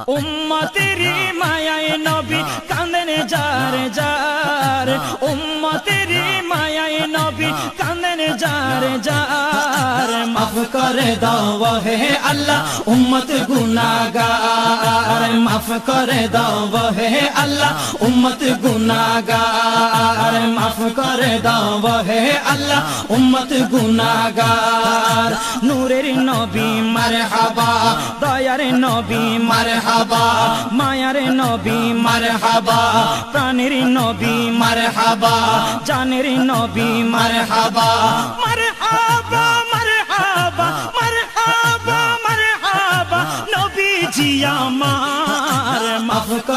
উম্মতেরি মায়ায় নবী কান্দেন যার যার। উম্মতেরি মায়ায় নবী কান্দেন যার যার। মাফ করে দাও হে আল্লাহ। উম্মত গুনাহগার, মাফ করে দাও হে আল্লাহ। উম্মত গুনাহগার, মাফ করে দাও হে আল্লাহ। উম্মত গুনাহগার, নূরের নবী মারহাবা, দয়ার নবী মারহাবা, মায়ার নবী মারহাবা, প্রাণের নবী মারহাবা, জানের নবী মারহাবা।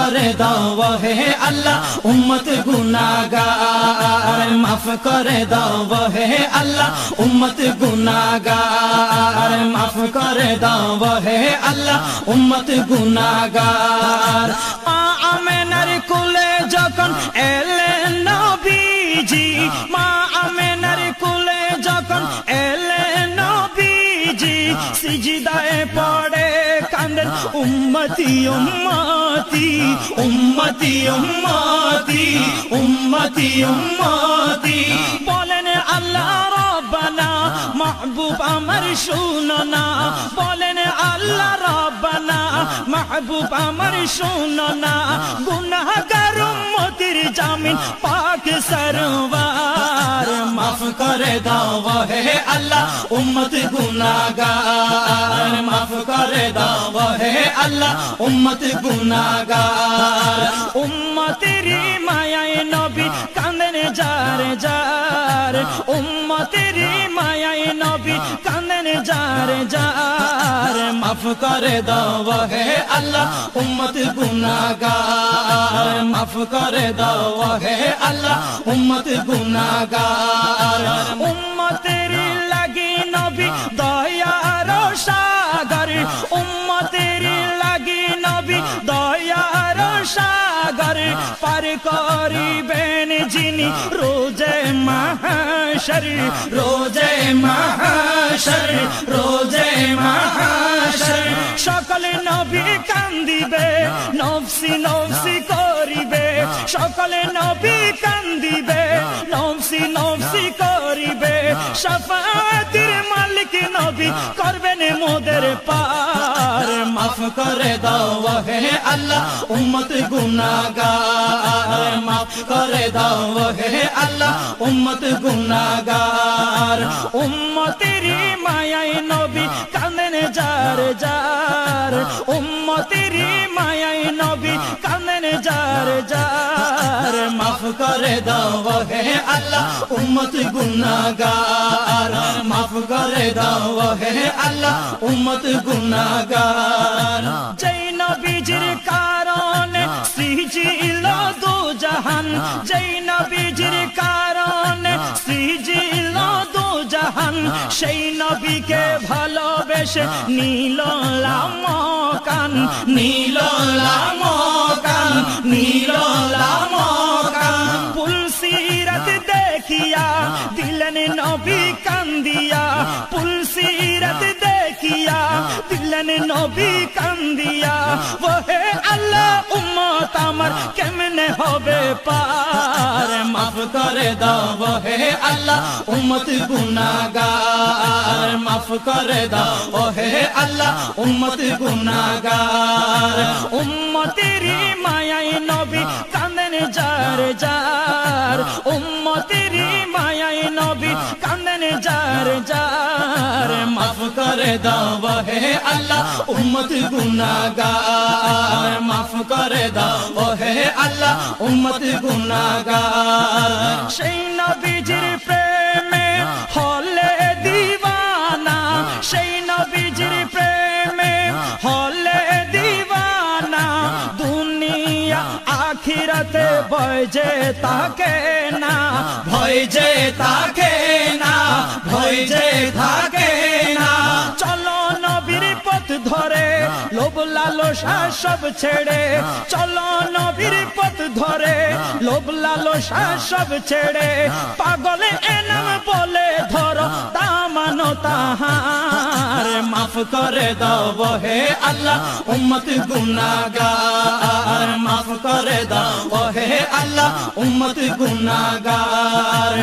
মাফ করে দাও হে আল্লাহ উম্মত গুনাহগার মাফ করে দাও হে আল্লাহ উম্মত গুনাহগার মাফ করে দাও হে আল্লাহ উম্মত গুনাহগার মা আমেনার কোলে যখন এলেন নবীজি মা আমেনার কোলে যখন এলেন নবীজি সিজদায় পড়ে কান্দেন উম্মতি উম্মতি উম্মতি উম্মতি উম্মতি উম্মতি। বলেন আল্লাহ রব্বানা, মাহবুব আমার শুনো না বলেন আল্লাহ রব্বানা, মাহবুব আমার শুনো না উম্মতির জামিন পাক সরওয়ার। মাফ করে দাও হে আল্লাহ উম্মত গুনাগার মাফ করে দাও হে আল্লাহ উম্মত গুনাহগার উম্মতের মায়ায় নবী কান্দেন যার যার উম্মতের মায়ায় নবী কান্দেন যার যার মাফ করে দাও হে আল্লাহ, উম্মত গুনাহগার। মাফ করে দাও হে আল্লাহ, উম্মত গুনাহগার। উম্মতের লাগি নবী দয়ার সাগর। উম্মতের লাগি নবী দয়ার সাগর। পার করিবেন যিনি রোজে মাহাশর রোজে মাহাশর। রোজে মাহাশর সকল নবী কান্দিবে, নফসি নফসি করিবে। সকল নবী কান্দিবে, নফসি নফসি করিবে। সাফাতির মালিক নবী করবেন মোদের মাফ করে দাও হে আল্লাহ, উম্মত গুনাগার মাফ করে দাও হে আল্লাহ, উম্মত গুনাগার উম্মতের মায়াই নবী কানেন যার যার, উম্মতের মায়াই নবী কানেন যার যার। করে দাও হে আল্লাহ, উম্মত গুনাহগার। মাফ করে দাও হে আল্লাহ, উম্মত গুনাহগার। যেই নবীজির কারণে সৃজিল দু জাহান কারণে দু জাহান, সেই নবীকে ভালোবেসে নীল লামকান নীল লামকান নবী কান্দিয়া পুলসিরাত দেখিয়া দিলেন নবী কান্দিয়া ওহে আল্লাহ উম্মত আমার কেমনে হবে পার মাফ করে দাও হে আল্লাহ উম্মত গুনাহগার মাফ করে দাও হে আল্লাহ উম্মত গুনাহগার উম্মতের মায়ায় নবী কান্দেন যার যার কান্দেন যার যার মাফ করে দাও হে আল্লাহ উম্মত গুনাহগার মাফ করে দাও হে আল্লাহ উম্মত গুনাহগার সেই নবীজির প্রেমে হলে দিওয়ানা সেই নবীজির প্রেমে হলে দিওয়ানা দুনিয়া আখিরাতে ভয় যে তাকে না ভয় যে তাকে না ভয় যে থাকে না। চলো নবীর পথ ধরে, লোভ লালসা সব ছেড়ে। চলো নবীর পথ ধরে, লোভ লালসা সব ছেড়ে। পাগলে এনাম বলে, ধরো দামানো তাহার, মাফ করে দাও বহে আল্লাহ, উম্মত গুনাগার মাফ করে দাও বহে আল্লাহ, উম্মত গুনাগার